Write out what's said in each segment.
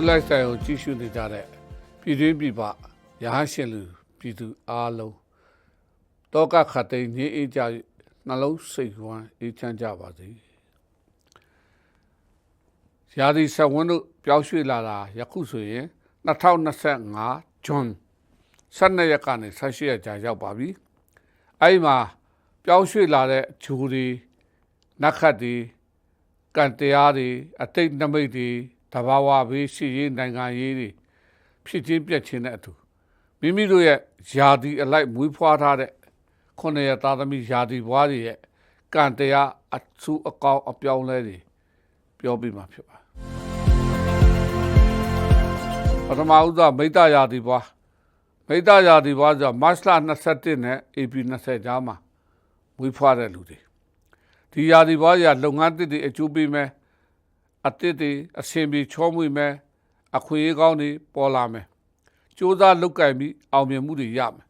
တို့လိုက်ဆိုင်ကိုကြည့်ရှုနေကြတဲ့ပြည်တွင်းပြည်ပရဟန်းရှင်လူပြည်သူအားလုံးတောကခတ်သိမ်းငြိမ်းအေးကြ၍နှလုံးစိတ်ဝမ်းအေးချမ်းကြပါစေရာသီဆက်ဝန်းတို့ပြောင်းရွှေ့လာတာယခုဆိုရင်2025ဇွန်12ရက်ကနေ18ရက်ကြာရောက်ပါပြီအဲ့ဒီမှာပြောင်းရွှေ့လာတဲ့ဂျူတွေနတ်ခတ်တွေကံတရားတွေအတိတ်နမိတ်တွေ တဘာဝဘေးရှိရေးနိုင်ငံရေးတွေဖြစ်ချင်းပြက်ချင်းတဲ့အတူမိမိတို့ရဲ့ယာတီအလိုက်မွေးဖွားထားတဲ့ခုနှစ်ရသားသမီးယာတီဘွားတွေရဲ့ကံတရားအဆူအကောင်းအပြောင်းလဲတွေပြောပြမှာဖြစ်ပါပထမဦးသောမိတ္တယာတီဘွားမိတ္တယာတီဘွားဆိုမတ်လ21နဲ့ AP 20ကြားမှာမွေးဖွားတဲ့လူတွေဒီယာတီဘွားကြီးကလုပ်ငန်းတစ်တွေအကျိုးပေးမယ် အတစ်တွေအဆင်ပြေချောမွေ့မယ်အခွင့်အရေးကောင်းတွေပေါ်လာမယ်စူးစမ်းလုပ်ကင်ပြီးအောင်မြင်မှုတွေရမယ်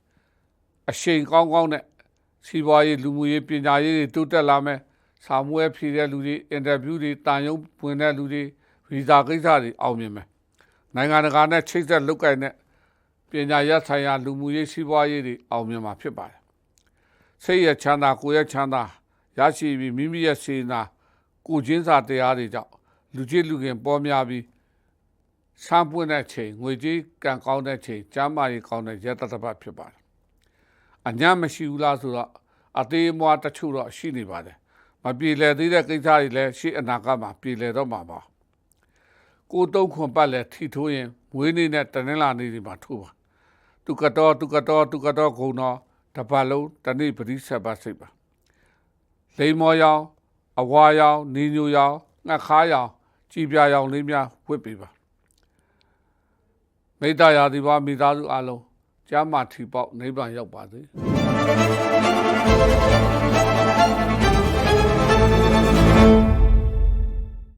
အရှိန်ကောင်းကောင်းနဲ့စီးပွားရေးလူမှုရေးပညာရေးတွေတိုးတက်လာမယ်စာမွေးဖြည့်တဲ့လူတွေအင်တာဗျူးတွေတာယုံဝင်တဲ့လူတွေဗီဇာကိစ္စတွေအောင်မြင်မယ်နိုင်ငံတကာနဲ့ချိတ်ဆက်လုပ်ကင်တဲ့ပညာရပ်ဆိုင်ရာလူမှုရေးစီးပွားရေးတွေအောင်မြင်မှာဖြစ်ပါတယ်စိတ်ရချမ်းသာကိုယ်ရချမ်းသာရရှိပြီးမိမိရဲ့စေနာကိုယ်ချင်းစာတရားတွေကြောင့် လူကြီးလူခင်ပေါ်များပြီးဆမ်းပွင့်တဲ့ချိန်ငွေကြီးကံကောင်းတဲ့ချိန်ကျမ်းမာရေးကောင်းတဲ့ရတ္တတပတ်ဖြစ်ပါတယ်။အညာမရှိဘူးလားဆိုတော့အသေးအမွားတချို့တော့ရှိနေပါတယ်။မပြေလည်သေးတဲ့ကိစ္စတွေလည်းရှေ့အနာဂတ်မှာပြေလည်တော့မှာပါ။ကိုတုံးခွန်ပတ်လည်းထီထိုးရင်မွေးနေ့နဲ့တနင်္လာနေ့ဒီမှာထိုးပါ။သူကတော့သူကတော့သူကတော့ဂုံတော့တပတ်လုံးတနေ့ပရိဆက်ပါစိတ်ပါ။လိမ္မောရောင်အဝါရောင်နီညိုရောင်ငှက်ခါရောင် ကြည်ပြာရောင်လေးများဝတ်ပေးပါမေတ္တာရာသီပါမိသားစုအလုံးကျမ်းမာထီပေါက်နိဗ္ဗာန်ရောက်ပါစေ။